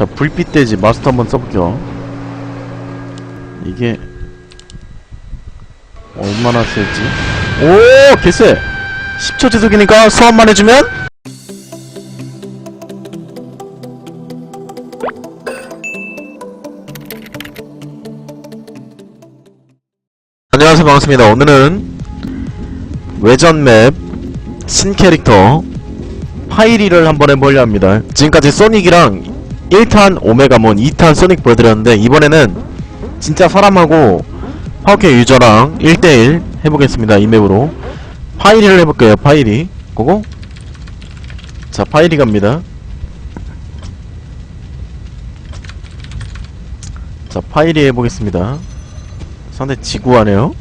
자 불빛 돼지 마스터 한번 써볼게요. 이게 얼마나 쓸지? 오 개쎄! 10초 지속이니까 소환만 해주면? 안녕하세요 반갑습니다. 오늘은 외전 맵 신캐릭터 파이리를 한번 해보려 합니다. 지금까지 소닉이랑 1탄 오메가몬 2탄 소닉 보여드렸는데 이번에는 진짜 사람하고 파워캐 유저랑 1대1 해보겠습니다 이 맵으로. 파이리를 해볼게요 파이리. 고고 자 파이리 갑니다. 자 파이리 해보겠습니다. 상대 지구하네요.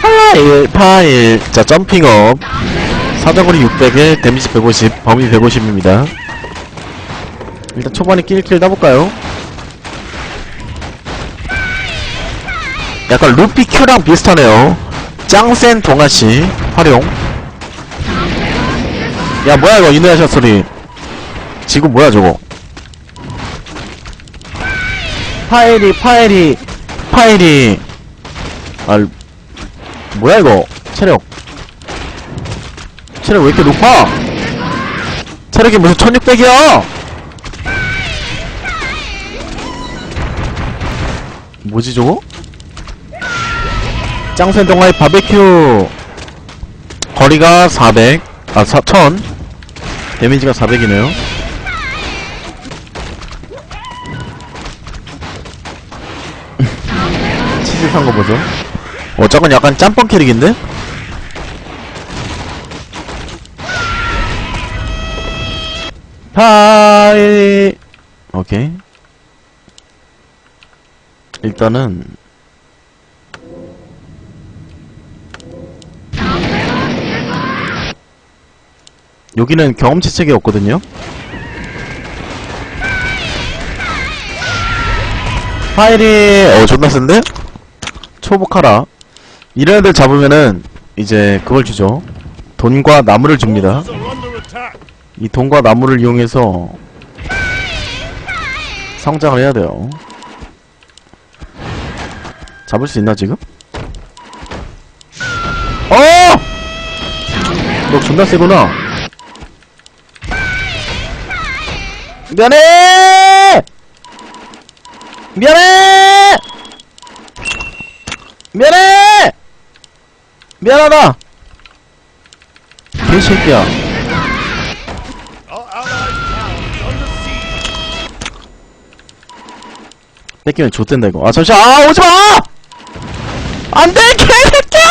파일 파일. 자 점핑업 사정거리 600에 데미지 150 범위 150입니다. 일단 초반에 킬킬 따볼까요? 약간 루피 큐랑 비슷하네요. 짱센 동아씨 활용. 야 뭐야 이거 이누야샤 소리. 지금 뭐야 저거? 파일이 파일이 파일이. 아 뭐야 이거? 체력 체력 왜 이렇게 높아? 체력이 무슨 1600이야? 뭐지 저거? 짱센 동아의 바베큐. 거리가 400 아, 4, 1000 데미지가 400이네요. 치즈 산거 보죠? 어 저건 약간 짬뽕 캐릭인데? 파이. 오케이. 일단은 여기는 경험치 책이 없거든요. 파일이 어 존나 센데? 초복하라. 이런 애들 잡으면은 이제 그걸 주죠. 돈과 나무를 줍니다 이 돈과 나무를 이용해서 성장을 해야 돼요 잡을 수 있나 지금? 어! 너 존나 세구나 미안해! 미안해! 미안해! 미안하다! 개새끼야. 뺏기면 좆된다 이거. 아 잠시 아 오지마! 안돼 개새끼야!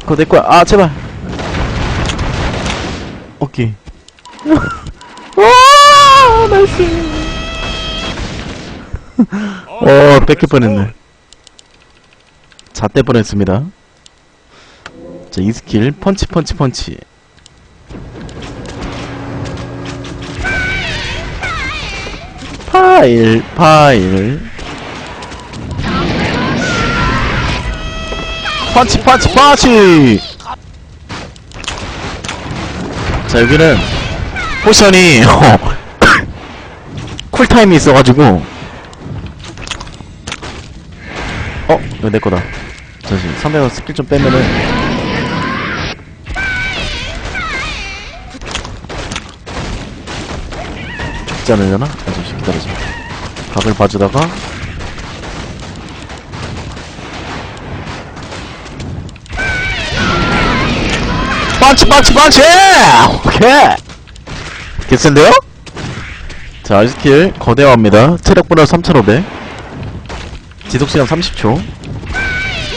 그거 내 거야. 아 제발. 오케이. 와 나이스. 어 뺏길 뻔했네. 잣대 뻔했습니다. 자, 이 스킬 펀치 펀치 펀치. 파일 파일. 펀치 펀치 펀치. 자, 여기는 포션이 쿨타임이 있어가지고 어? 이거 내 거다. 잠시 상대가 스킬 좀 빼면은 죽지 않으려나? 아, 잠시 기다려줘. 각을 봐주다가 빵치 빵치 빵치! 오케이! 개센데요? 자, 아이스킬 거대화입니다. 체력 보다 3500 지속시간 30초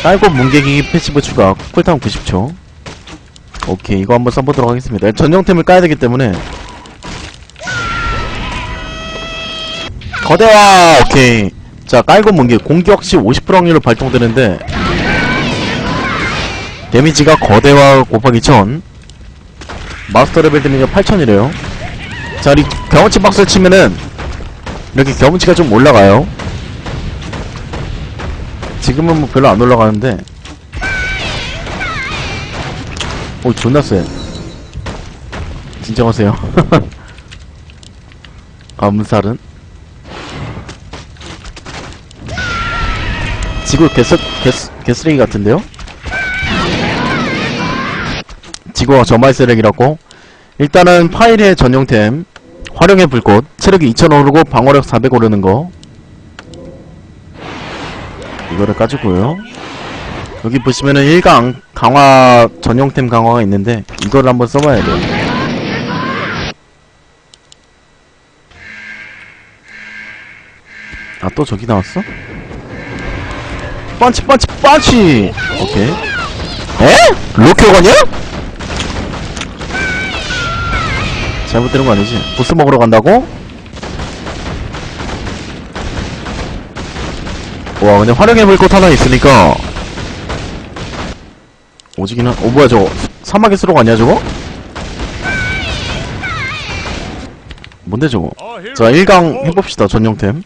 깔고 뭉개기 패시브 추가 쿨타임 90초 오케이 이거 한번 써보도록 하겠습니다 전용템을 까야 되기 때문에 거대화 오케이. 자 깔고 뭉개 공격 시 50% 확률로 발동되는데 데미지가 거대화 곱하기 1000 마스터 레벨 데미지가 8000이래요. 자이 경험치 박스를 치면은 이렇게 경험치가 좀 올라가요. 지금은 뭐 별로 안 올라가는데. 오 존나 쎄 진정하세요. 암살은 지구 개쓰, 개쓰, 개쓰레기 같은데요? 지구가 저말 쓰레기라고? 일단은 파일의 전용템 활용의 불꽃 체력이 2000 오르고 방어력 400 오르는 거 이거를 까주고요 여기 보시면은 1강 강화 전용템 강화가 있는데 이거를 한번 써봐야 돼요 아 또 저기 나왔어? 펀치 펀치 펀치 오케이 에? 로켓건이야? 잘못되는 거 아니지? 보스 먹으러 간다고? 와 근데 활용해볼 것 하나 있으니까 오지긴 한.. 어 뭐야 저거 사막에 쓰러 갔냐 저거? 뭔데 저거 자 1강 해봅시다 전용템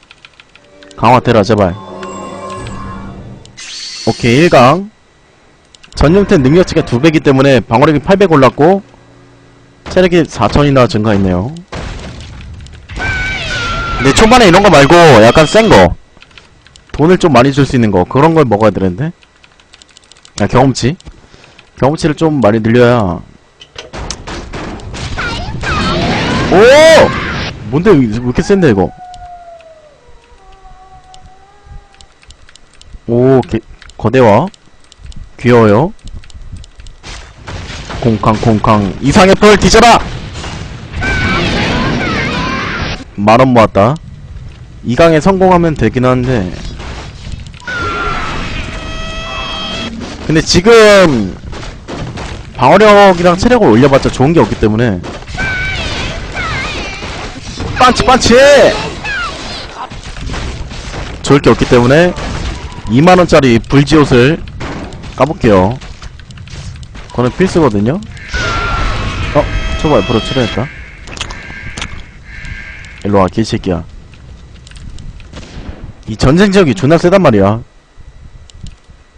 강화 테라 제발 오케이 1강. 전용템 능력치가 2배기 때문에 방어력이 800 올랐고 체력이 4000이나 증가했네요. 근데 초반에 이런 거 말고 약간 센 거 돈을 좀 많이 줄 수 있는 거 그런 걸 먹어야 되는데? 아 경험치? 경험치를 좀 많이 늘려야. 오! 뭔데 왜 이렇게 센데 이거? 오 개, 거대화 귀여워요. 콩캉 콩캉. 이상의 펄 뒤져라! 만원 모았다. 2강에 성공하면 되긴 하는데. 근데 지금 방어력이랑 체력을 올려봤자 좋은 게 없기 때문에. 빵치 빵치! 좋을 게 없기 때문에 2만원짜리 불지옷을 까볼게요. 그거는 필수거든요. 어? 저거 옆으로 출연했다. 일로와 개새끼야. 이 전쟁 지역이 존나 세단 말이야.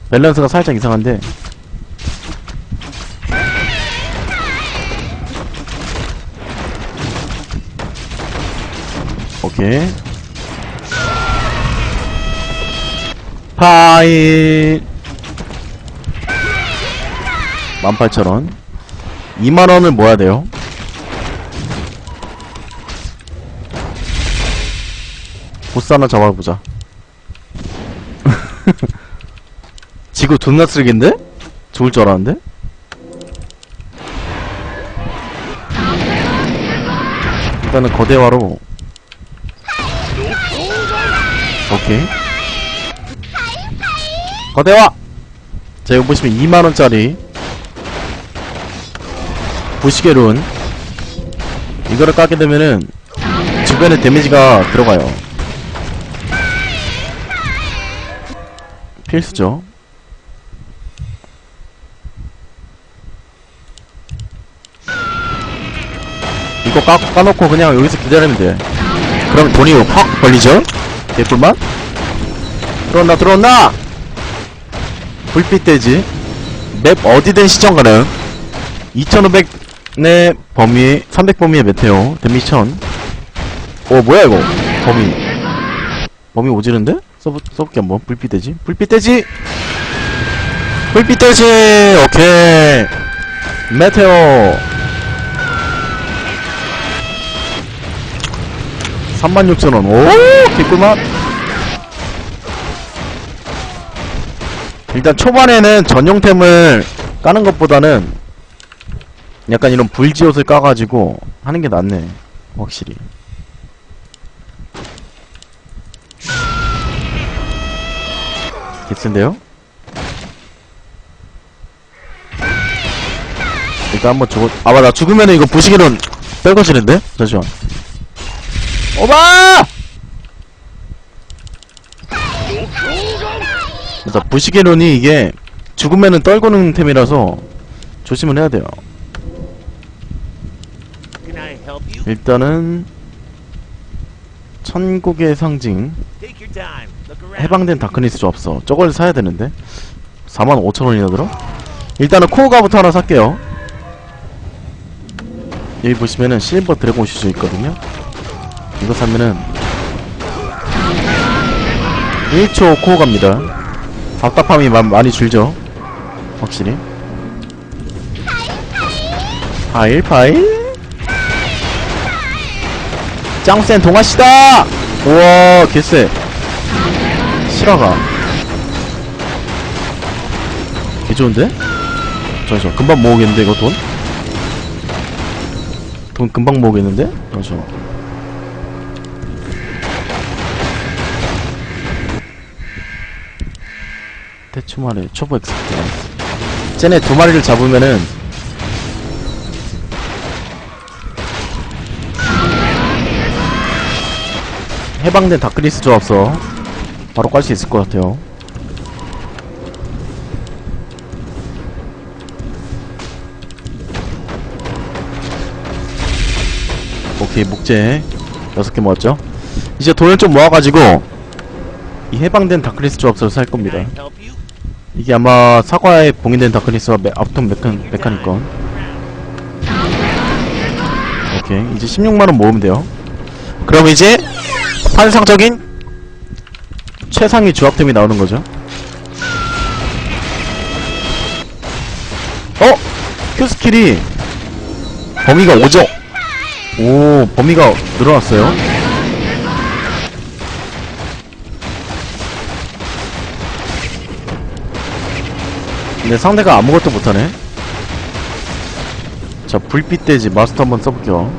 밸런스가 살짝 이상한데. 오케이 파이 18,000원. 2만원을 모아야 돼요. 보스 하나 잡아보자. 지구 존나 쓰레기인데? 죽을 줄 알았는데? 일단은 거대화로. 오케이 거대화! 자 이거 보시면 2만원짜리 부시게룬 이거를 까게 되면은 주변에 데미지가 들어가요 필수죠 이거 까, 까놓고 그냥 여기서 기다리면 돼 그럼 돈이 확 벌리죠? 개꿀맛? 들어온다 들어온다! 불빛 돼지. 맵 어디든 시청 가능. 2500의 범위 300 범위의 메테오. 데미 1000 오 뭐야 이거? 범위. 범위 오지는데? 써보, 써볼게 한번. 불빛 돼지. 불빛 돼지! 불빛 돼지! 오케이. 메테오. 36,000원. 오 개꿀맛 일단 초반에는 전용템을 까는 것보다는 약간 이런 불지옷을 까가지고 하는 게 낫네 확실히 개쓴데요? 일단 한번 저거 아 맞아 죽으면은 이거 부시기는 뺄거지는데? 잠시만 오바! 일단 부시게론이 이게 죽으면은 떨구는 템이라서 조심을 해야 돼요. 일단은 천국의 상징. 해방된 다크니스 조합서 저걸 사야 되는데 45,000원이나 들어? 일단은 코어가부터 하나 살게요. 여기 보시면은 실버 드래곤 슈즈 있거든요 이거 사면은 1초 코어 갑니다 답답함이 마, 많이 줄죠? 확실히. 파일 파일. 짱센 동아시다! 우와 개쎄. 실화가. 개 좋은데? 잠시만 금방 모으겠는데 이거 돈? 돈 금방 모으겠는데? 잠시만 말해 초보 엑스트 쟤네 두 마리를 잡으면은 해방된 다크리스 조합서 바로 깔 수 있을 것 같아요. 오케이 목재 6개 모았죠? 이제 돈을 좀 모아가지고 이 해방된 다크리스 조합서를 살 겁니다? 이게 아마 사과에 봉인된 다크리스와 메, 앞통 메칸, 메카니건 오케이. 이제 16만원 모으면 돼요. 그럼 이제 환상적인 최상위 조합템이 나오는 거죠. 어? 큐 스킬이 범위가 5죠? 오 범위가 늘어났어요 근데 상대가 아무것도 못하네. 자 불빛 돼지 마스터 한번 써볼게요.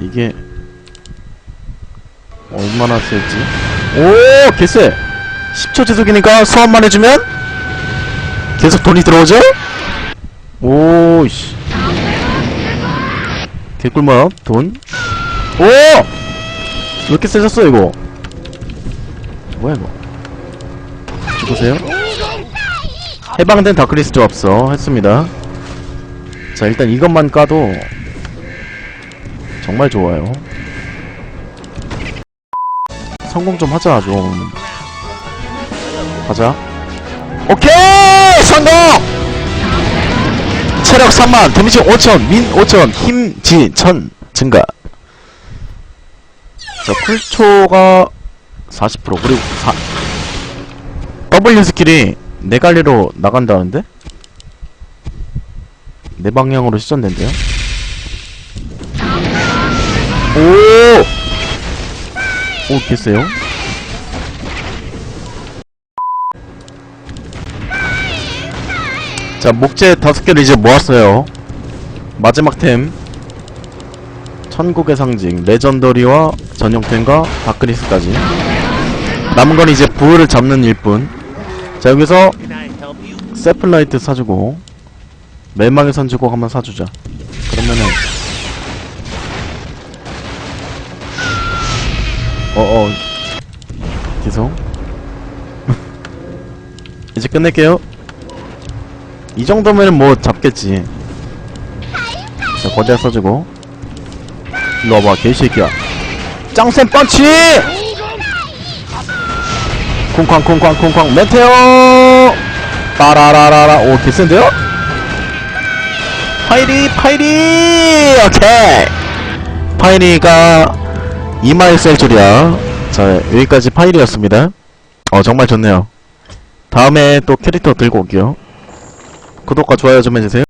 이게 얼마나 쓸지? 오 개쎄! 10초 지속이니까 소환만 해주면 계속 돈이 들어오죠? 오씨. 개꿀맛 돈. 오! 왜 이렇게 세졌어 이거? 뭐야 이거? 죽으세요? 해방된 다크리스 조합서 했습니다. 자 일단 이것만 까도 정말 좋아요. 성공 좀 하자 좀. 가자. 오케이! 성공! 체력 3만 데미지 5천 민 5천 힘지 1000 증가. 자 쿨초가 40% 그리고 4 W 스킬이 네 갈래로 나간다는데? 네 방향으로 시전된대요 오! 오, 개쎄요? 자, 목재 다섯 개를 이제 모았어요. 마지막 템. 천국의 상징, 레전더리와 전용템과 다크리스까지. 남은 건 이제 부을 잡는 일뿐. 자, 여기서? 세플라이트 사주고, 멸망의 선주곡 한번 사주자. 그러면은, 어어, 계속. 이제 끝낼게요. 이 정도면은 뭐 잡겠지. 자, 거대한 써주고. 일로 와봐, 개새끼야. 짱센 펀치! 콩쾅, 콩쾅, 콩쾅, 메테오! 빠라라라라, 오, 개센데요? 파이리, 파이리! 오케이! 파이리가 2마일 셀 줄이야. 자, 여기까지 파이리였습니다. 어, 정말 좋네요. 다음에 또 캐릭터 들고 올게요. 구독과 좋아요 좀 해주세요.